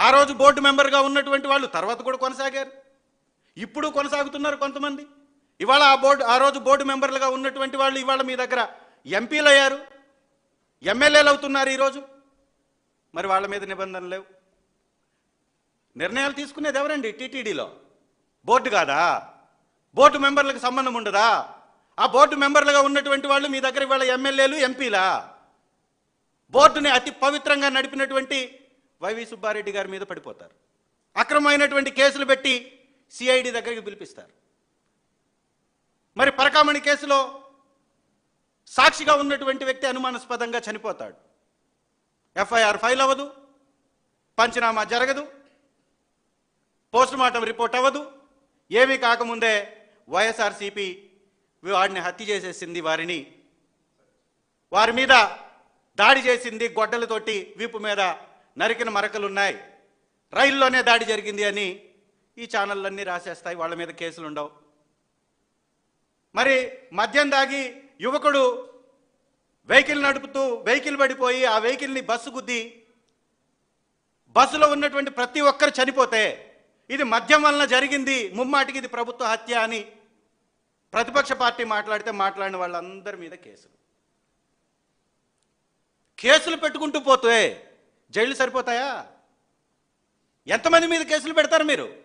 ఆ రోజు బోర్డు మెంబర్గా ఉన్నటువంటి వాళ్ళు తర్వాత కూడా కొనసాగారు. ఇప్పుడు కొనసాగుతున్నారు కొంతమంది. ఇవాళ ఆ బోర్డు ఆ రోజు బోర్డు మెంబర్లుగా ఉన్నటువంటి వాళ్ళు ఇవాళ మీ దగ్గర ఎంపీలు అయ్యారు ఎమ్మెల్యేలు అవుతున్నారు ఈరోజు మరి వాళ్ళ మీద నిబంధనలు లేవు. నిర్ణయాలు తీసుకునేది ఎవరండి? టీటీడీలో. బోర్డు కాదా? బోర్డు మెంబర్లకు సంబంధం ఉండదా? ఆ బోర్డు మెంబర్లుగా ఉన్నటువంటి వాళ్ళు మీ దగ్గర ఇవాళ ఎమ్మెల్యేలు ఎంపీలా? బోర్డుని అతి పవిత్రంగా నడిపినటువంటి వైవి సుబ్బారెడ్డి గారి మీద పడిపోతారు. అక్రమమైనటువంటి కేసులు పెట్టి సిఐడి దగ్గరికి పిలిపిస్తారు. మరి పరకామణి కేసులో సాక్షిగా ఉన్నటువంటి వ్యక్తి అనుమానాస్పదంగా చనిపోతాడు. ఎఫ్ఐఆర్ ఫైల్ అవ్వదు పంచనామా జరగదు పోస్ట్ మార్టం రిపోర్ట్ అవ్వదు ఏమీ కాకముందే వైఎస్ఆర్సీపీ వాడిని హత్య చేసేసింది వారిని. వారి మీద దాడి చేసింది గొడ్డలతోటి వీపు మీద నరికిన మరకలున్నాయి. రైల్లోనే దాడి జరిగింది అని ఈ ఛానళ్ళన్నీ రాసేస్తాయి. వాళ్ళ మీద కేసులు ఉండవు. మరి మద్యం దాగి యువకుడు వెహికల్ నడుపుతూ వెహికల్ పడిపోయి ఆ వెహికల్ని బస్సు గుద్ది బస్సులో ఉన్నటువంటి ప్రతి ఒక్కరు చనిపోతే ఇది మద్యం వలన జరిగింది ముమ్మాటికి ఇది ప్రభుత్వ హత్య అని ప్రతిపక్ష పార్టీ మాట్లాడితే మాట్లాడిన వాళ్ళందరి మీద కేసులు. కేసులు పెట్టుకుంటూ పోతే జైలు సరిపోతాయా? ఎంతమంది మీద కేసులు పెడతారు మీరు?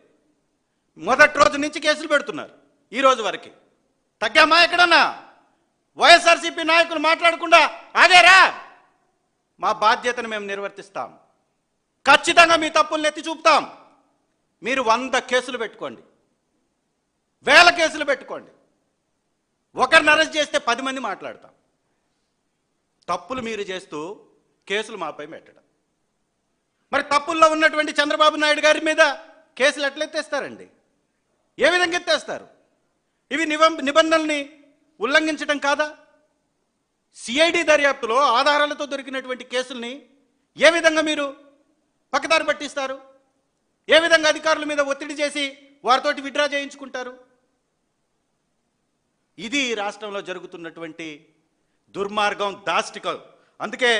మొదటి రోజు నుంచి కేసులు పెడుతున్నారు ఈ రోజు వరకు. తగ్గామా ఎక్కడన్నా? వైఎస్ఆర్సీపీ నాయకులు మాట్లాడకుండా ఆగారా? మా బాధ్యతను మేము నిర్వర్తిస్తాం. ఖచ్చితంగా మీ తప్పుల్ని ఎత్తి చూపుతాం. మీరు వంద కేసులు పెట్టుకోండి. వేల కేసులు పెట్టుకోండి. ఒకరిని అరెస్ట్ చేస్తే పది మంది మాట్లాడతాం. తప్పులు మీరు చేస్తూ కేసులు మాపై పెట్టడం. మరి తప్పుల్లో ఉన్నటువంటి చంద్రబాబు నాయుడు గారి మీద కేసులు ఎట్లెత్తేస్తారండి ఏ విధంగా ఎత్తేస్తారు? ఇవి నిబం నిబంధనల్ని ఉల్లంఘించడం కాదా? సిఐడి దర్యాప్తులో ఆధారాలతో దొరికినటువంటి కేసుల్ని ఏ విధంగా మీరు పక్కదారి పట్టిస్తారు? ఏ విధంగా అధికారుల మీద ఒత్తిడి చేసి వారితోటి విడ్రా చేయించుకుంటారు? ఇది రాష్ట్రంలో జరుగుతున్నటువంటి దుర్మార్గం దాష్టికం. అందుకే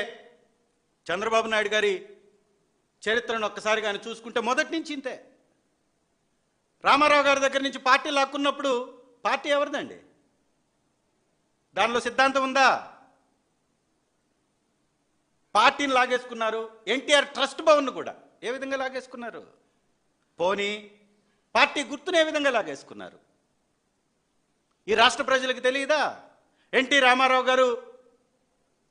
చంద్రబాబు నాయుడు గారి చరిత్రను ఒక్కసారి కానీ చూసుకుంటే మొదటి నుంచి ఇంతే. రామారావు గారి దగ్గర నుంచి పార్టీ లాక్కున్నప్పుడు పార్టీ ఎవరిదండి? దానిలో సిద్ధాంతం ఉందా? పార్టీని లాగేసుకున్నారు. ఎన్టీఆర్ ట్రస్ట్ భవన్ను కూడా. ఏ విధంగా లాగేసుకున్నారు? పోనీ పార్టీ గుర్తును ఏ విధంగా లాగేసుకున్నారు? ఈ రాష్ట్ర ప్రజలకు తెలియదా ఎన్టీ రామారావు గారు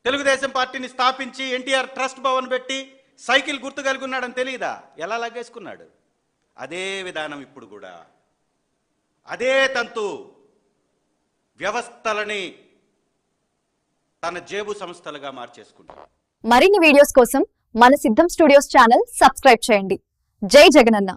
తెలుగుదేశం పార్టీని స్థాపించి ఎన్టీఆర్ ట్రస్ట్ భవన్ పెట్టి సైకిల్ గుర్తు కలిగి ఉన్నాడని తెలియదా ఎలా లాగేసుకున్నాడు? అదే విధానం ఇప్పుడు కూడా. అదే తంతు వ్యవస్థలని తన జేబు సంస్థలుగా మార్చేసుకుంటాడు. మరిన్ని వీడియోస్ కోసం మన సిద్ధం స్టూడియోస్ ఛానల్ సబ్స్క్రైబ్ చేయండి. జై జగనన్న.